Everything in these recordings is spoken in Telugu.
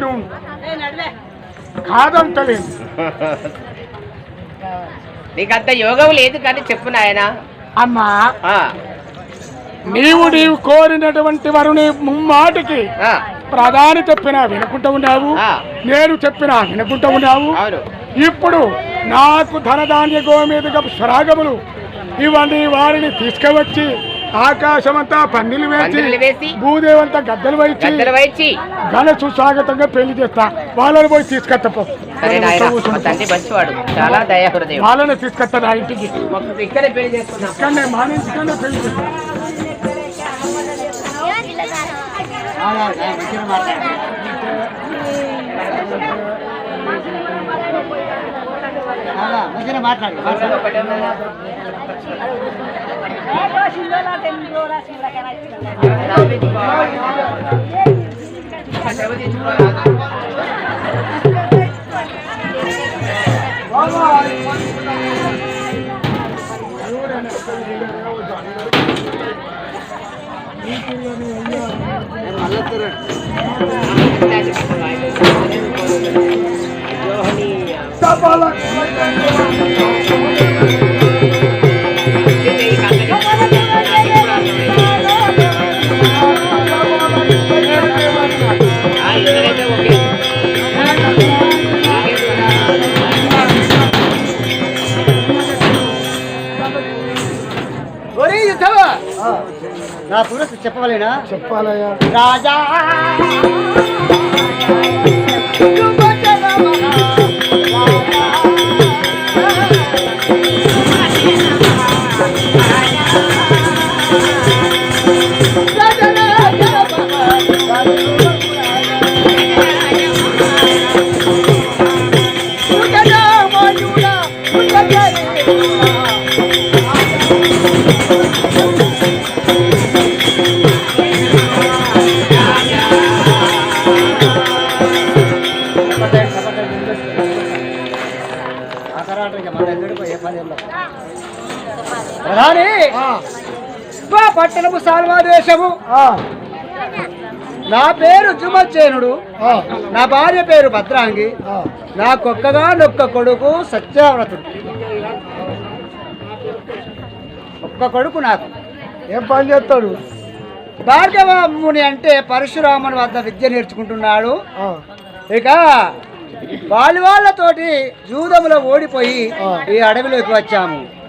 బిడ్డను కాదంటలేదు నీకంత యోగం లేదు కానీ చెప్పు నాయనా. అమ్మా నీవు నీవు కోరినటువంటి వరుని ముమ్మాటికి ఆ, ప్రధాని చెప్పినా వినకుంటూ ఉన్నావు ఆ. నేను చెప్పినా వినకుంటూ ఉన్నావు. ఇప్పుడు నాకు ధనధాన్య గోమీదక శ్రాగములు ఇవన్నీ వారిని తీసుకువచ్చి ఆకాశమంతా పన్నీలు పందిళ్ళు వేసి భూదేవంతా గద్దలు వేసి ఘన సుస్వాగతంగా పెళ్ళి చేస్తా వాళ్ళని పోయి తీసుకొత్తపో చాలా వాళ్ళని తీసుకొస్తా నా ఇంటికి మాకు ఇక్కడే పెళ్ళి చేసుకున్నాం ఇక్కడనే మా ఇంటికనే పెళ్ళి చేస్తా நல்ல திறன் నా పురుషు చెప్పవలేనా? చెప్పాలయ్యా. రాజా! మా పట్టణము సాల్వా దేశము నా పేరు జుమచ్చేనుడు నా భార్య పేరు భద్రాంగి. నా కొక్కగా నొక్క కొడుకు సత్యావ్రతుడు. ఒక్క కొడుకు నాకు. ఏం పని చేస్తాడు? భార్గవ ముని అంటే పరశురాముని వద్ద విద్య నేర్చుకుంటున్నాడు. ఇక వాళ్ళ వాళ్ళతోటి జూదములో ఓడిపోయి ఈ అడవిలోకి వచ్చాము.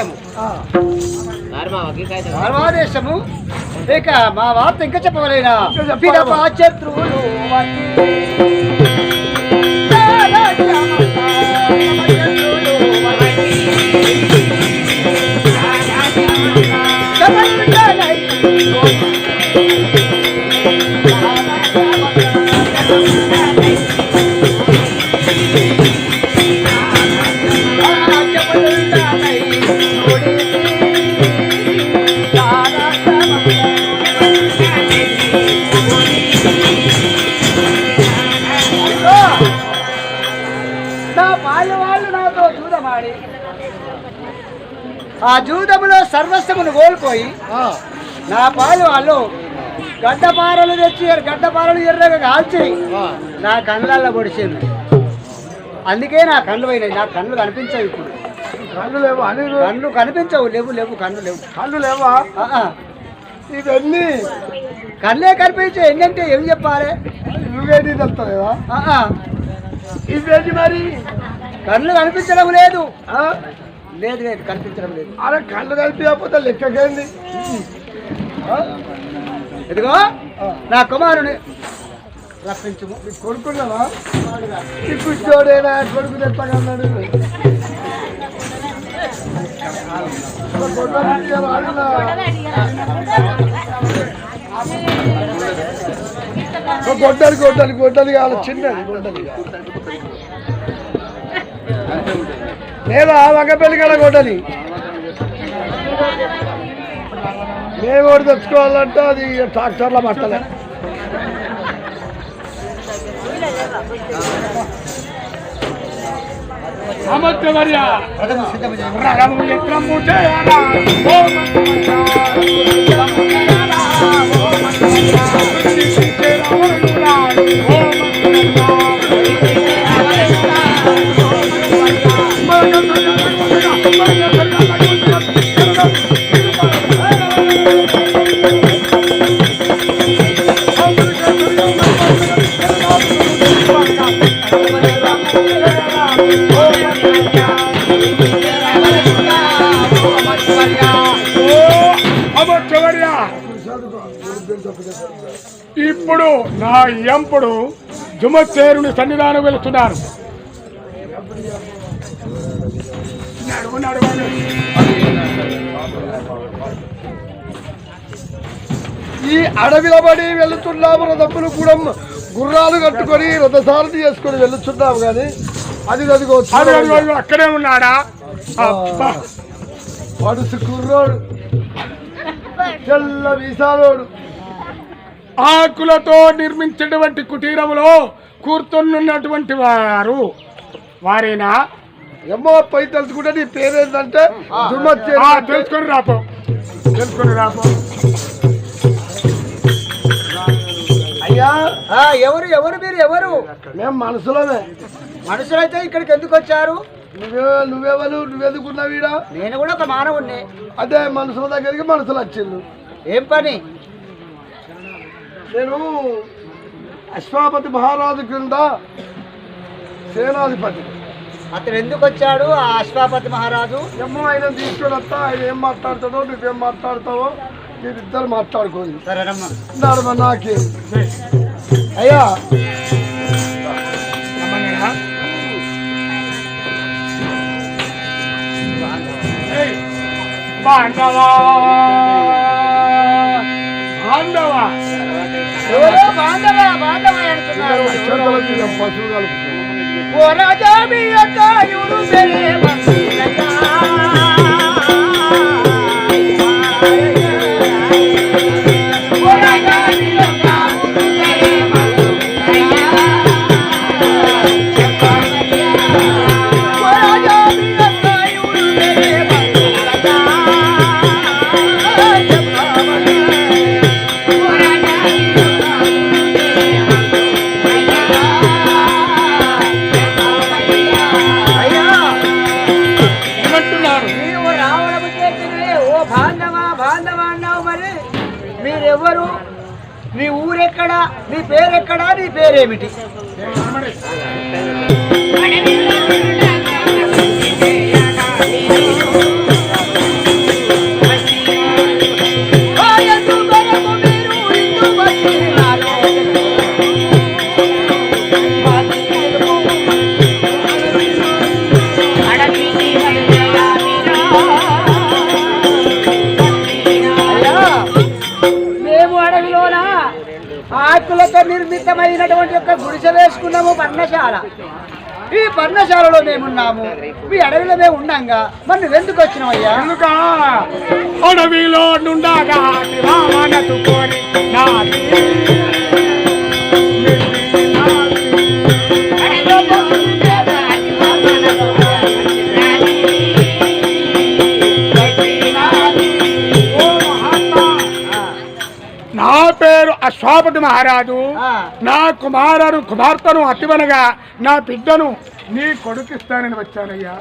దేశము. ఆ, సాల్వా దేశము. ఇక మా వార్త ఇంకా చెప్పవలేనా? శత్రువులు వట్టి. నా ఆ జూదములో సర్వస్వమును కోల్పోయి నా పాలు వాళ్ళు గడ్డపారలు తెచ్చి గడ్డపారలు ఎర్రగా కాల్చి. నా కళ్ళల్లో పొడిచింది. అందుకే నా కళ్ళు పోయినాయి. నా కళ్ళు కనిపించవు ఇప్పుడు. కళ్ళు లేవా? అని కళ్ళు కనిపించవు. లేవు లేవు కళ్ళు లేవు. కళ్ళు లేవా. ఇవన్నీ? కళ్ళే కనిపించే ఏంటంటే ఏం చెప్పాలి? ఆ. ఇవేంటి మరి? కళ్ళు కనిపించడం లేదు? లేదు లేదు కనిపించడం లేదు. అరే కళ్ళు కనిపించకపోతే లెక్కకేంది? ఇదిగో నా కుమారుని రప్పించుము. నీ కొడుకున్నావా? కూర్చోడేనా కొడుకు ఎట్లా గొడ్డలు గొడ్డలు గొడ్డలు కావాలి చిన్నది గొడ్డలి లేదా వంగపల్లి కాడ గొడ్డలి మేము కూడా తెచ్చుకోవాలంటే అది ట్రాక్టర్లో పట్టలే ఓ ఇప్పుడు నా ఎంపుడు జుమచేరుని సన్నిధానం వెళుతున్నారు. ఈ అడవిలో పడి వెళుతున్నాము. రథములు కూడా గుర్రాలు కట్టుకొని రథసారథి చేసుకొని వెళుతున్నాము కానీ అది అదిగో అక్కడే ఉన్నాడా? అబ్బా. పడుసు కుర్రోడు తెల్ల వీసాలోడు ఆకులతో నిర్మించినటువంటి కుటీరములో కూర్చున్నటువంటి వారు. వారేనా? ఏమో పై తెలుసుకుంటే నీ పేరేంటంటే తెలుసుకొని రాపో. తెలుసుకొని రాపో. అయ్యా. ఎవరు ఎవరు మీరు ఎవరు? మేము మనసులోనే. మనుషులైతే ఇక్కడికి ఎందుకు వచ్చారు? నువ్వే నువ్వెవరు? నువ్వెందుకున్నావీడా నేను కూడా ఒక మానవుణ్ణి. అదే మనుషుల దగ్గరికి మనుషులు వచ్చిండు ఏం పని? నేను అశ్వాపతి మహారాజు క్రింద సేనాధిపతి. అతను ఎందుకు వచ్చాడు ఆ అశ్వాపతి మహారాజు? ఏమో ఆయన తీసుకొని వస్తా ఆయన ఏం మాట్లాడతాడో నువ్వేం మాట్లాడతావో. మీరిద్దరు మాట్లాడుకోండి సరేనమ్మా నడమ నాకే అయ్యా బాంధవా బాంధవా ఎవరో బాంధవ బాంధవ అంటున్నారు పశువు కలుపుతుంది ఓ రాజా మీ యొక్క యుడు పెరే బాంధవా అన్నావు మరి? మీరెవ్వరు? మీ ఊరెక్కడా? మీ పేరెక్కడా? నీ పేరేమిటి? ఆయదు నిర్మితమైనటువంటి యొక్క గుడిసెలేసుకున్నాము పర్ణశాల. ఈ పర్ణశాలలో మేమున్నాము. మీ అడవిలో మేము ఉన్నాగా మరి నువ్వెందుకు వచ్చినావయ్యా? అడవిలో నుండగా అశ్వాపతి మహారాజు. నా కుమారుడు కుమార్తెను అతివనగా నా బిడ్డను నీ కొడుకిస్తానని వచ్చానయ్యా?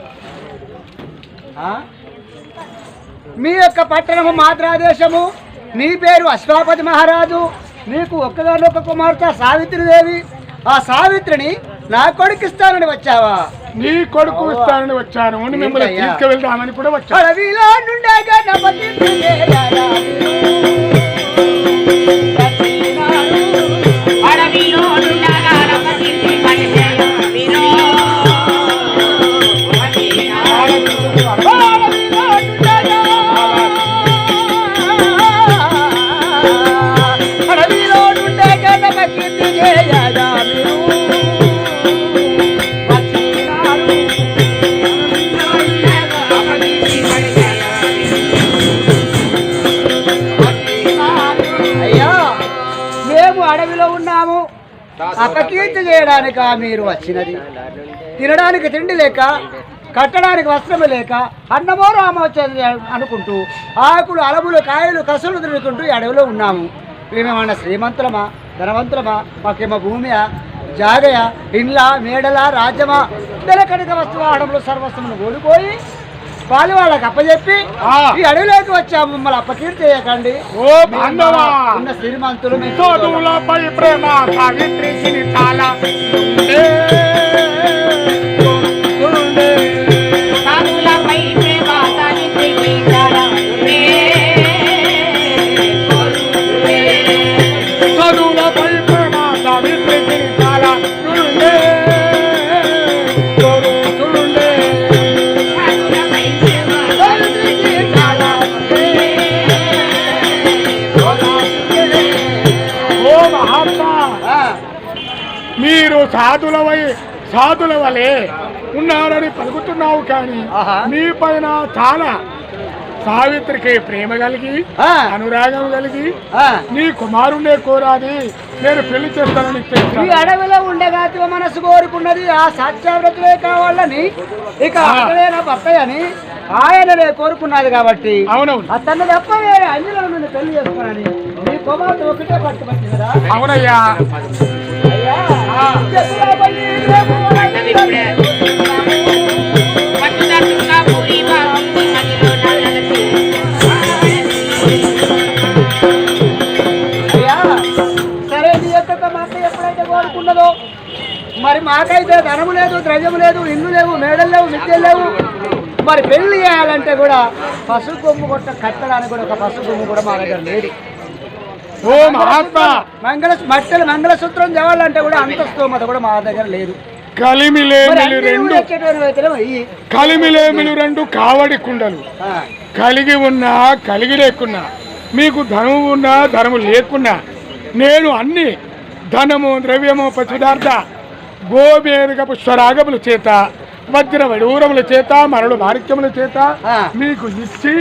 మీ యొక్క పట్టణము మాద్రాదేశము నీ పేరు అశ్వాపతి మహారాజు. నీకు ఒక్కగానొక్క కుమార్తె సావిత్రిదేవి. ఆ సావిత్రిని నా కొడుకిస్తానని వచ్చావా? నీ కొడుకు ఇస్తానని వచ్చాను. మిమ్మల్ని? తీసుకువెళ్దామని కూడా వచ్చాను. అపకీర్తి చేయడానిక మీరు వచ్చినది. తినడానికి తిండి లేక కట్టడానికి వస్త్రము లేక అన్నమో రామోచ్చరి అనుకుంటూ ఆకులు అలములు కాయలు కసులు తిరుగుకుంటూ అడవిలో ఉన్నాము. మేమేమన్నా శ్రీమంతులమా? ధనవంతులమా? మాకేమో భూమియా? జాగయ? ఇండ్ల? మేడల? రాజ్యమా? తెలకడిక వస్తువు అడవులు సర్వస్వమును ఓడిపోయి వాళ్ళు వాళ్ళకి అప్పచెప్పి ఆ. ఈ అడవిలోకి వచ్చాము. మమ్మల్ని అప్పకీర్తి చేయకండి ఉన్న శ్రీమంతులు ప్రేమ మీరు సాధులవై సాధుల వలె ఉన్నారని పలుకుతున్నావు కానీ. మీ పైన చాలా సావిత్రికి ప్రేమ కలిగి అనురాగం కలిగి. నీ కుమారుణ్ణే కోరాది నేను పెళ్ళి చేస్తానని ఈ చెప్తాను. అడవిలో ఉండగాతి మనసు కోరుకున్నది ఆ సత్యవ్రతులే కావాలని ఇక అని ఆయననే కోరుకున్నది కాబట్టి అవునవును. అతన్ని తప్ప వేరే అన్యులను పెళ్ళి చేసుకున్నాని నీ కుమార్తె ఒకటే పట్టుబట్టినరా అవునయ్యా. మరి మాకైతే ధనము లేదు ద్రవ్యము లేదు ఇల్లు లేవు మేడలు లేవు మిద్దెలు లేవు. మరి పెళ్ళి చేయాలంటే కూడా పసుపు కొమ్ము కొట్ట కట్టడానికి కూడా ఒక పసుపు కొమ్ము కూడా మా దగ్గర లేదు. ఓ మహాత్మా మంగళ మట్టెలు మంగళసూత్రం తేవాలంటే కూడా అంత స్తోమత కూడా మా దగ్గర లేదు కలిమిలేమిలు రెండు. కలిమిలేమిలు రెండు కావడి కుండలు కలిగి ఉన్నా కలిగి లేకున్నా మీకు ధనము ఉన్నా ధనము లేకున్నా నేను అన్ని ధనము ద్రవ్యము పశుదార్థ గోమేరుగ పుష్పరాగముల చేత వజ్ర వడూరముల చేత మరలు మాణిక్యముల చేత. మీకు ఇచ్చి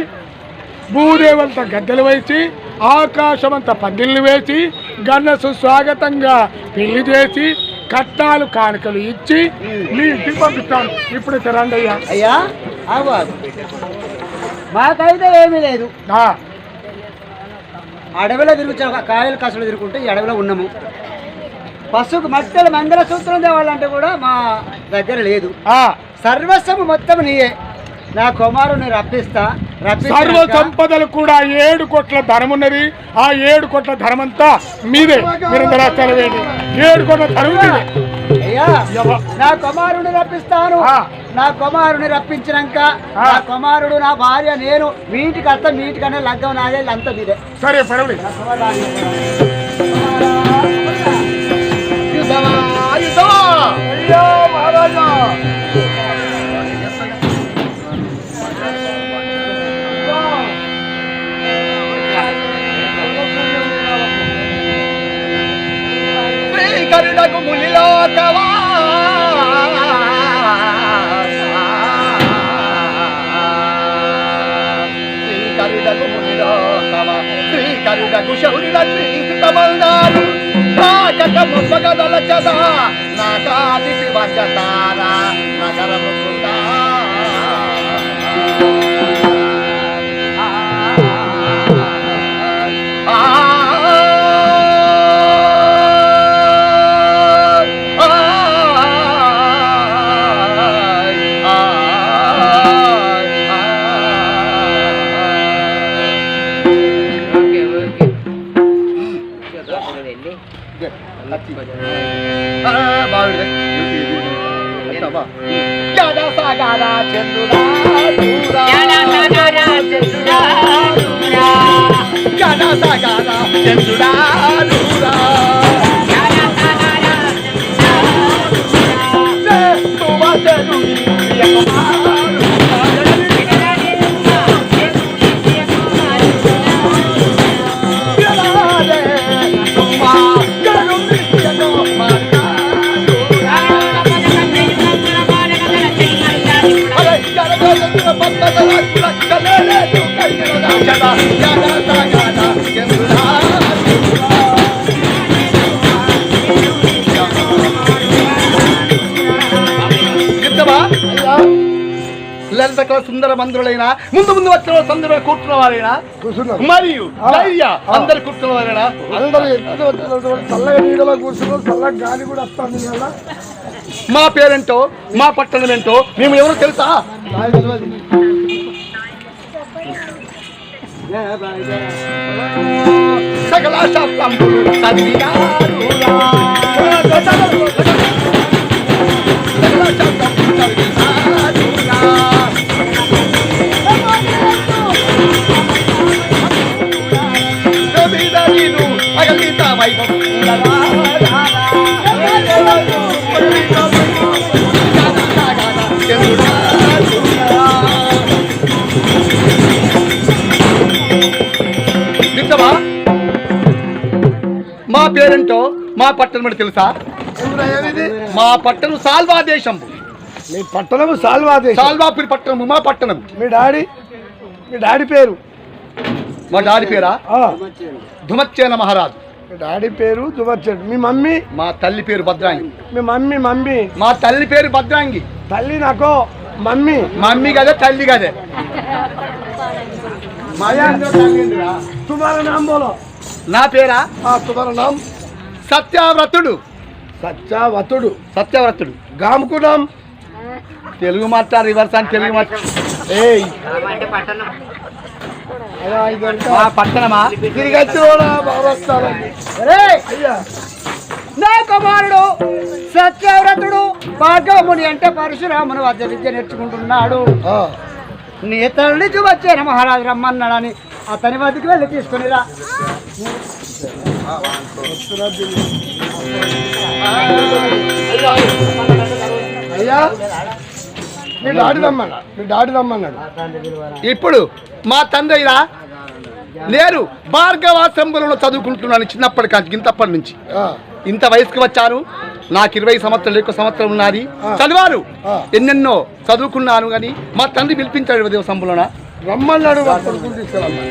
భూదేవంత గద్దెలు వేసి ఆకాశమంత పందిళ్ళు వేసి గన్న సుస్వాగతంగా పెళ్ళి చేసి కట్నాలు కానుకలు ఇచ్చి మీ ఇంటికి పంపిస్తాను. ఇప్పుడు తెరండి అయ్యా. అయ్యా. మాకైతే ఏమీ లేదు. అడవిలో తిరుగుచా కాయలు కసలు తిరుగుకుంటే ఈ అడవిలో ఉన్నాము. పసుపు మట్టెలు మంగళసూత్రం తేవాలంటే కూడా మా దగ్గర లేదు. సర్వస్వము మొత్తం నీయే. నా కుమారుని రప్పిస్తా సర్వ సంపదలు కూడా ఏడు కోట్ల ధనం ఉన్నది. ఆ ఏడు కోట్ల ధనం అంతా మీదే తెలవేది ఏడు కోట్ల ధనం నా కుమారుని రప్పిస్తాను. నా కుమారుని రప్పించినాక ఆ. నా కుమారుడు నా భార్య నేను అత్త మీ ఇంటికన్నా లగ్గం నాదే అంత మీదే. సరే పర్వాలేదు ముప్పగదల చదా నాకాదిపి వంజతారా నగరము 같이 아, 아 마을에 이렇게 했다봐. 야나 사가라 젠누라 누라. 야나 사가라 젠누라 누라. 야나 사가라 젠누라 누라. సుందర మందులైన ముందు ముందు వచ్చిన సందర్భ కూర్చున్న వారైనా మరియు అందరు కూర్చున్న వారైనా అందరూ చల్లగా నీడలో చల్లగా గాలి కూడా మా పేరేంటో మా పట్టణం ఏంటో మేము ఎవరో తెలుసా? சகலா சாப்பிட்டு சதியா வைபம் పేరేంటో మా పట్టణం అని తెలుసా? మా పట్టణం సాల్వా దేశం మీ పట్టణము సాల్వా దేశం పట్టణము మా పట్టణం. మీ డాడీ మీ డాడీ పేరు? మా డాడీ పేరా? ధుమచ్చేన మహారాజు. డాడీ పేరు ధుమచ్చేన. మీ మమ్మీ? మా తల్లి పేరు భద్రాంగి. మీ మమ్మీ మమ్మీ. మా తల్లి పేరు భద్రాంగి. తల్లి నాకు మమ్మీ. మమ్మీ కదే తల్లి కదే. నా పేరా? తుమారా నామ్ సత్యవ్రతుడు. సత్యవ్రతుడు. సత్యవ్రతుడు. గాముకున్నాం తెలుగు మాట రివర్స్ అని తెలుగు మాట నా కుమారుడు సత్యవ్రతుడు భాగముని అంటే పరశురామును వద్ద విద్య నేర్చుకుంటున్నాడు. నేతల నుంచి వచ్చాను మహారాజు రమ్మన్నాడని అతని వద్దకు వెళ్ళి తీసుకునిరా అయ్యా మీ డాడీ రమ్మన్నా మీ డాడీ రమ్మన్నాడు. ఇప్పుడు మా తండ్రిరా నేను భార్గవాశ్రమంలో చదువుకుంటున్నాను చిన్నప్పటి కాంచి ఇంతప్పటి నుంచి. ఇంత వయసుకు వచ్చాను నాకు ఇరవై సంవత్సరాలు ఎక్కువ సంవత్సరం ఉన్నది. ఆ. ఎన్నెన్నో చదువుకున్నాను కానీ మా తండ్రి పిలిపించాడు దేవ సంబులోన. రమ్మన్నాడు మా తీసుకురమ్మా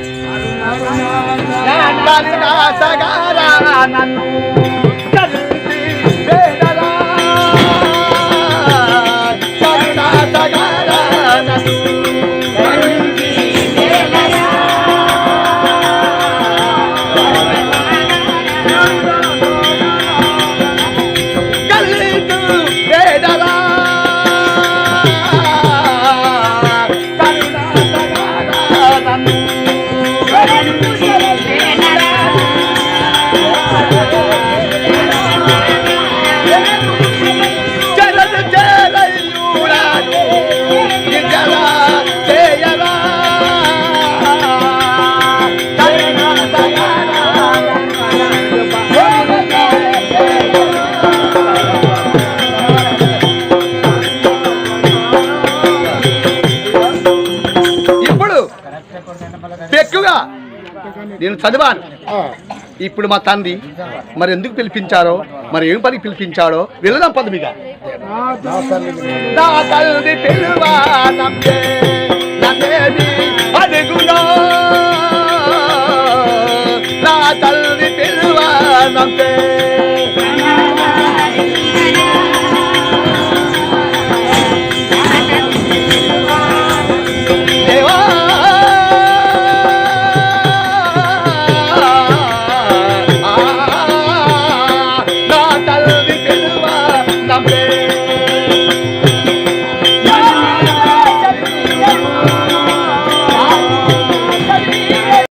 నేను చదివాను ఇప్పుడు మా తండ్రి మరి ఎందుకు పిలిపించారో మరి ఏం పని పిలిపించాడో వెళ్ళదాం పదవిగా మీద. నా తల్లి